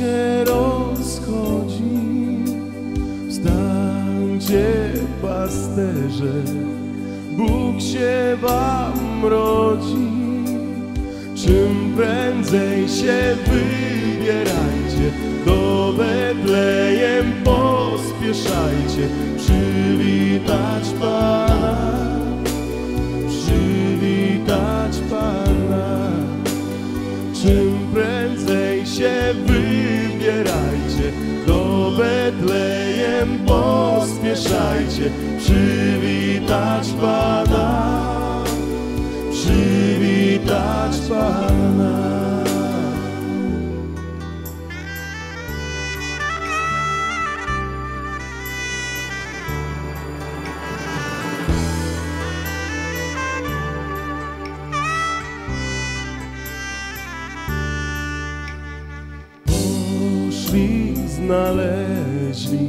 się rozchodzi. Wstańcie, pasterze, Bóg się wam rodzi. Czym prędzej się wybierajcie, do Betlejem pospieszajcie, przywitać Pana, pospieszajcie, przywitać Pana, przywitać Pana. Znaleźli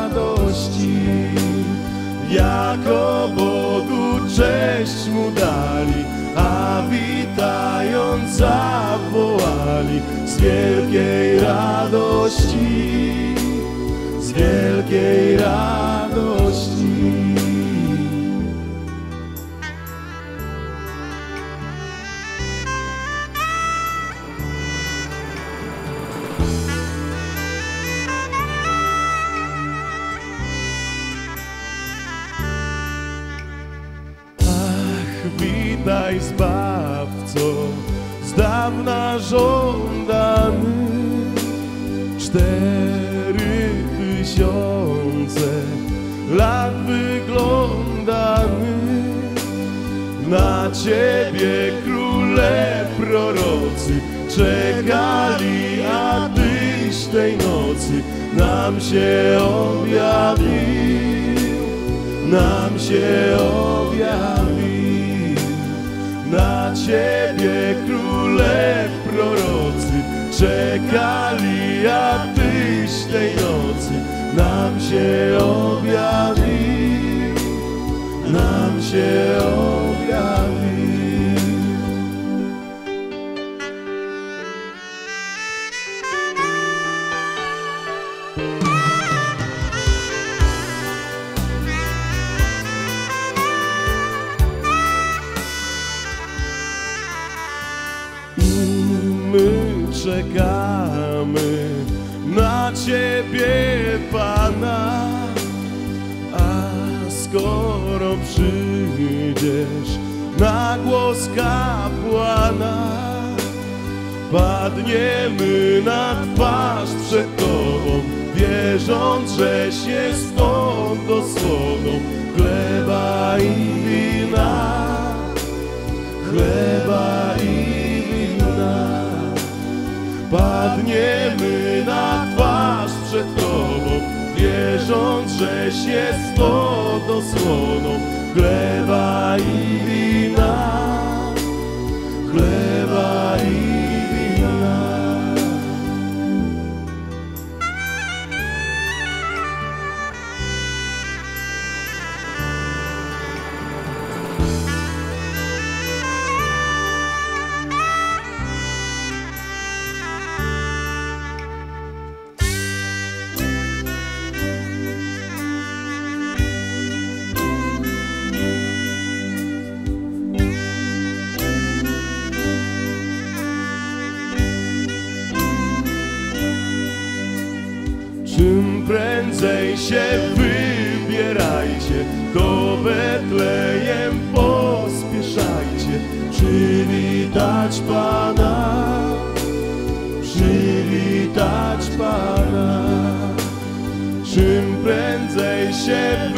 Wielkiej radości, z wielkiej radości. Ach, witaj Zbawco, z dawna żądany. Cztery tysiące lat wyglądany. Na Ciebie króle prorocy czekali, a Tyś tej nocy nam się objawił nam się objawił. Ciebie króle prorocy czekali, a Tyś tej nocy nam się objawił, nam się objawił. Czekamy na Ciebie, Pana, a skoro przyjdziesz na głos kapłana, padniemy na twarz przed Tobą, wierząc, żeś jest stąd dosłowną chleba wierząc, żeś jest pod osłoną chleba i wina, Czym prędzej się wybierajcie, do Betlejem pospieszajcie, przywitać Pana, przywitać Pana. Czym prędzej się